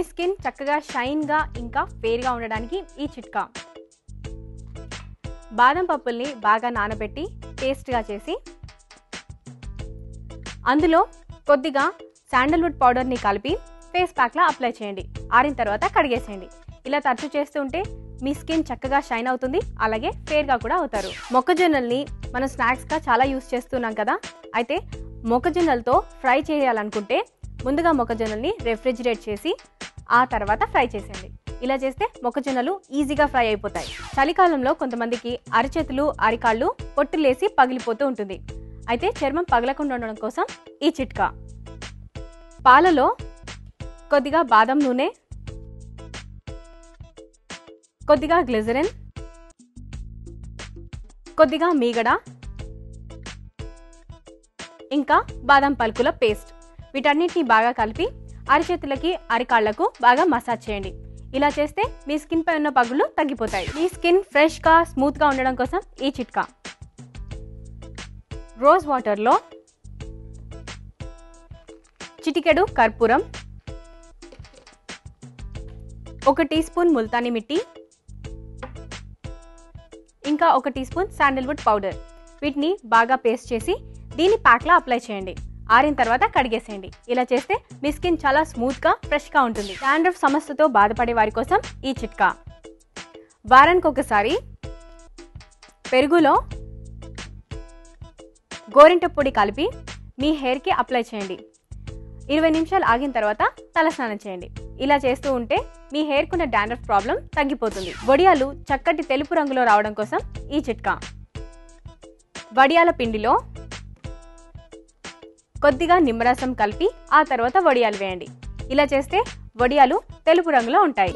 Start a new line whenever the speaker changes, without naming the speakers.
మీ skin చక్కగా షైన్గా ఇంకా ఫేర్గా ఉండడానికి ఈ చిట్కా. బాదం పప్పుల్ని బాగా నానబెట్టి పేస్ట్గా చేసి అందులో కొద్దిగా శాండల్వుడ్ పౌడర్ని కలిపి ఫేస్ ప్యాక్లా అప్లై చేయండి. ఆరిన తర్వాత కడిగేసేయండి. ఇలా తరచు చేస్తూ ఉంటే మీ స్కిన్ చక్కగా షైన్ అవుతుంది అలాగే ఫేర్గా కూడా అవుతారు. మొక్కజొన్నల్ని మనం స్నాక్స్గా చాలా యూస్ చేస్తున్నాం కదా. అయితే మొక్కజొన్నలతో ఫ్రై చేయాలనుకుంటే ముందుగా మొక్కజొన్నల్ని రెఫ్రిజిరేట్ చేసి ఆ తర్వాత ఫ్రై చేసేయండి. ఇలా చేస్తే మొక్కజొన్నలు ఈజీగా ఫ్రై అయిపోతాయి. చలికాలంలో కొంతమందికి అరిచేతులు అరికాళ్ళు పొట్టులేసి పగిలిపోతూ ఉంటుంది. అయితే చర్మం పగలకుండా ఉండడం కోసం ఈ చిట్కా. పాలలో కొద్దిగా బాదం నూనె కొద్దిగా గ్లిజరిన్ కొద్దిగా మీగడ ఇంకా బాదం పలుకుల పేస్ట్. వీటన్నిటిని బాగా కలిపి అరిచేతులకి అరికాళ్ళకు బాగా మసాజ్ చేయండి. ఇలా చేస్తే మీ స్కిన్ పై ఉన్న పగులు తగ్గిపోతాయి. మీ స్కిన్ ఫ్రెష్గా స్మూత్గా ఉండడం కోసం ఈ చిట్కా. రోజ్ వాటర్లో చిటికెడు కర్పూరం ఒక టీ స్పూన్ ముల్తాని మిట్టి ఇంకా ఒక టీ స్పూన్ శాండల్వుడ్ పౌడర్. వీటిని బాగా పేస్ట్ చేసి దీన్ని ప్యాక్లా అప్లై చేయండి. ఆరిన తర్వాత కడిగేసేయండి. ఇలా చేస్తే మీ స్కిన్ చాలా స్మూత్గా ఫ్రెష్గా ఉంటుంది. డాండ్రఫ్ సమస్యతో బాధపడే వారి కోసం ఈ చిట్కా. వారానికి ఒకసారి పెరుగులో గోరింట పొడి కలిపి మీ హెయిర్కి అప్లై చేయండి. ఇరవై నిమిషాలు ఆగిన తర్వాత తలస్నానం చేయండి. ఇలా చేస్తూ ఉంటే మీ హెయిర్కున్న డాండ్రఫ్ ప్రాబ్లం తగ్గిపోతుంది. వడియాలు చక్కటి తెలుపు రంగులో రావడం కోసం ఈ చిట్కా. వడియాల పిండిలో కొద్దిగా నిమ్మరసం కలిపి ఆ తర్వాత వడియాలు వేయండి. ఇలా చేస్తే వడియాలు తెలుపు రంగులో ఉంటాయి.